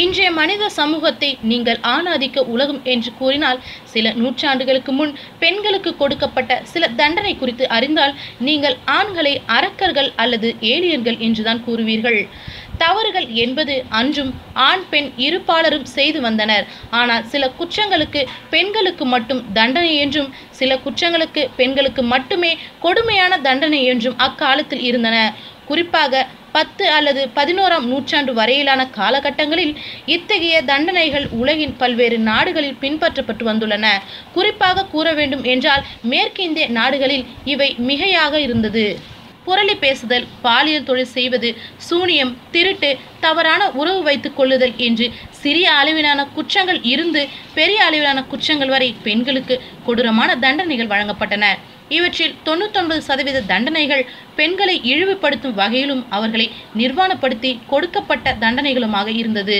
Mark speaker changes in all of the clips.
Speaker 1: இன்றைய மனித சமூகத்தை நீங்கள் ஆணாதிக்க உலகம் என்று கூறினால் சில நூற்றாண்டுகளுக்கு முன் பெண்களுக்கு கொடுக்கப்பட்ட சில தண்டனை குறித்து அறிந்தால் நீங்கள் ஆண்களை அரக்கர்கள் அல்லது ஏலியன்கள் என்றுதான் கூறுவீர்கள். தவறுகள் என்பது அன்றும் ஆண் பெண் இருபாலரும் செய்து வந்தனர். ஆனால் சில குற்றங்களுக்கு பெண்களுக்கு மட்டும் தண்டனை என்றும் சில குற்றங்களுக்கு பெண்களுக்கு மட்டுமே கொடுமையான தண்டனை என்றும் அக்காலத்தில் இருந்தன. குறிப்பாக பத்து அல்லது பதினோராம் நூற்றாண்டு வரையிலான காலகட்டங்களில் இத்தகைய தண்டனைகள் உலகின் பல்வேறு நாடுகளில் பின்பற்றப்பட்டு வந்துள்ளன. குறிப்பாக கூற வேண்டும் என்றால் மேற்கிந்திய நாடுகளில் இவை மிகையாக இருந்தது. புரளி பேசுதல் பாலியல் தொழில் செய்வது சூனியம் திருட்டு தவறான உறவு வைத்துக் கொள்ளுதல் என்று சிறிய அளவிலான குற்றங்கள் இருந்து பெரிய அளவிலான குற்றங்கள் வரை பெண்களுக்கு கொடூரமான தண்டனைகள் வழங்கப்பட்டன. இவற்றில் தொண்ணூத்தொன்பது சதவீத தண்டனைகள் பெண்களை இழிவுபடுத்தும் வகையிலும் அவர்களை நிர்வாணப்படுத்தி கொடுக்கப்பட்ட தண்டனைகளுமாக இருந்தது.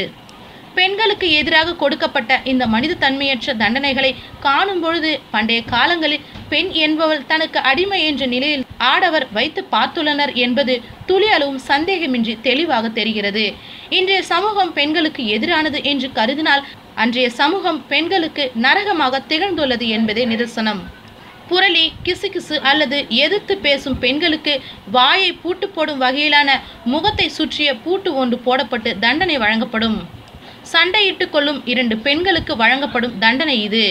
Speaker 1: பெண்களுக்கு எதிராக கொடுக்கப்பட்ட இந்த மனித தன்மையற்ற தண்டனைகளை காணும் பொழுது பண்டைய காலங்களில் பெண் என்பவள் தனக்கு அடிமை என்ற நிலையில் ஆடவர் வைத்து பார்த்துள்ளனர் என்பது துளி அளவும் சந்தேகமின்றி தெளிவாக தெரிகிறது. இன்றைய சமூகம் பெண்களுக்கு எதிரானது என்று கருதினால் அன்றைய சமூகம் பெண்களுக்கு நரகமாக திகழ்ந்துள்ளது என்பதே நிதர்சனம். புரளி கிசுகிசு அல்லது எதிர்த்து பேசும் பெண்களுக்கு வாயை பூட்டு போடும் வகையிலான முகத்தை சுற்றிய பூட்டு ஒன்று போடப்பட்டு தண்டனை வழங்கப்படும். சண்டையிட்டு கொள்ளும் இரண்டு பெண்களுக்கு வழங்கப்படும் தண்டனை இது.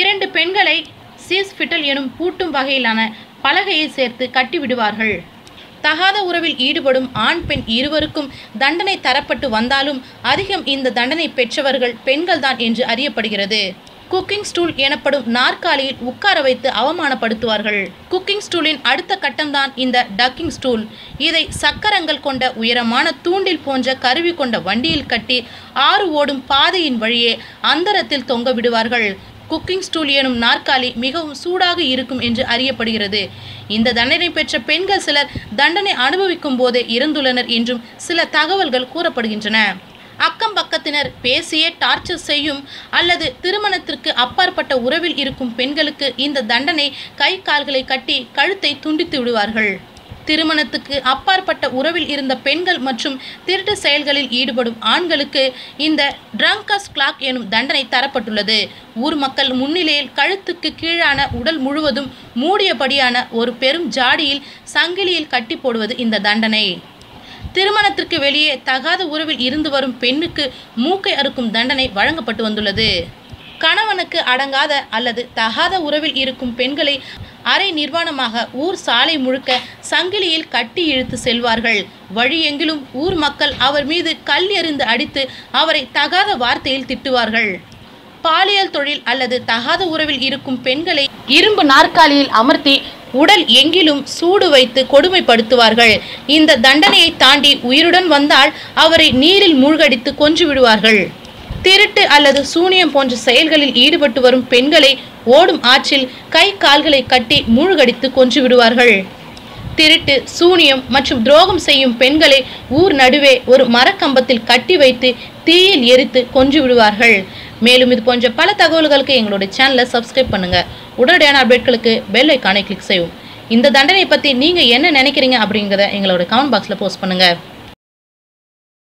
Speaker 1: இரண்டு பெண்களை சீஸ்பிட்டல் எனும் பூட்டும் வகையிலான பலகையை சேர்த்து கட்டிவிடுவார்கள். தகாத உறவில் ஈடுபடும் ஆண் பெண் இருவருக்கும் தண்டனை தரப்பட்டு வந்தாலும் அதிகம் இந்த தண்டனை பெற்றவர்கள் பெண்கள்தான் என்று அறியப்படுகிறது. குக்கிங் ஸ்டூல் எனப்படும் நாற்காலியில் உட்கார வைத்து அவமானப்படுத்துவார்கள். குக்கிங் ஸ்டூலின் அடுத்த கட்டம்தான் இந்த டக்கிங் ஸ்டூல். இதை சக்கரங்கள் கொண்ட உயரமான தூண்டில் போன்ற கருவி கொண்ட வண்டியில் கட்டி ஆறு ஓடும் பாதையின் வழியே அந்தரத்தில் தொங்க விடுவார்கள். குக்கிங் ஸ்டூல் எனும் நாற்காலி மிகவும் சூடாக இருக்கும் என்று அறியப்படுகிறது. இந்த தண்டனை பெற்ற பெண்கள் சிலர் தண்டனை அனுபவிக்கும் போதே இறந்துள்ளனர் என்றும் சில தகவல்கள் கூறப்படுகின்றன. அக்கம் பக்கத்தினர் பேசியே டார்ச்சர் செய்யும் அல்லது திருமணத்திற்கு அப்பாற்பட்ட உறவில் இருக்கும் பெண்களுக்கு இந்த தண்டனை கை கால்களை கட்டி கழுத்தை துண்டித்து விடுவார்கள். திருமணத்துக்கு அப்பாற்பட்ட உறவில் இருந்த பெண்கள் மற்றும் திருட்டு செயல்களில் ஈடுபடும் ஆண்களுக்கு இந்த ட்ரங்கஸ் கிளாக் எனும் தண்டனை தரப்பட்டுள்ளது. ஊர் மக்கள் முன்னிலையில் கழுத்துக்கு கீழான உடல் முழுவதும் மூடியபடியான ஒரு பெரும் ஜாடியில் சங்கிலியில் கட்டி போடுவது இந்த தண்டனை. திருமணத்திற்கு வெளியே தகாத உறவில் இருந்து வரும் பெண்ணுக்கு மூக்கை அறுக்கும் தண்டனை வழங்கப்பட்டு வந்துள்ளது. கணவனுக்கு அடங்காத அல்லது தகாத உறவில் இருக்கும் பெண்களை அரை நிர்வாணமாக ஊர் சாலை முழுக்க சங்கிலியில் கட்டி இழுத்து செல்வார்கள். வழியெங்கிலும் ஊர் மக்கள் அவர் மீது கல் எறிந்து அடித்து அவரை தகாத வார்த்தையில் திட்டுவார்கள். பாலியல் தொழில் அல்லது தகாத உறவில் இருக்கும் பெண்களை இரும்பு நாற்காலியில் அமர்த்தி உடல் எங்கிலும் சூடு வைத்து கொடுமைப்படுத்துவார்கள். இந்த தண்டனையை தாண்டி உயிருடன் வந்தால் அவரை நீரில் மூழ்கடித்து கொன்று விடுவார்கள். திருட்டு அல்லது சூனியம் போன்ற செயல்களில் ஈடுபட்டு வரும் பெண்களை ஓடும் ஆற்றில் கை கால்களை கட்டி மூழ்கடித்து கொன்று விடுவார்கள். திருட்டு சூனியம் மற்றும் துரோகம் செய்யும் பெண்களை ஊர் நடுவே ஒரு மரக்கம்பத்தில் கட்டி வைத்து தீயில் எரித்து கொன்று விடுவார்கள். மேலும் இது போன்ற பல தகவல்களுக்கு எங்களுடைய சேனலை சப்ஸ்கிரைப் பண்ணுங்க. உடனடியான அப்டேட்களுக்கு பெல் ஐக்கானை கிளிக் செய்யும் இந்த தண்டனை பற்றி நீங்கள் என்ன நினைக்கிறீங்க அப்படிங்கிறத எங்களோட கமெண்ட் பாக்ஸில் போஸ்ட் பண்ணுங்கள்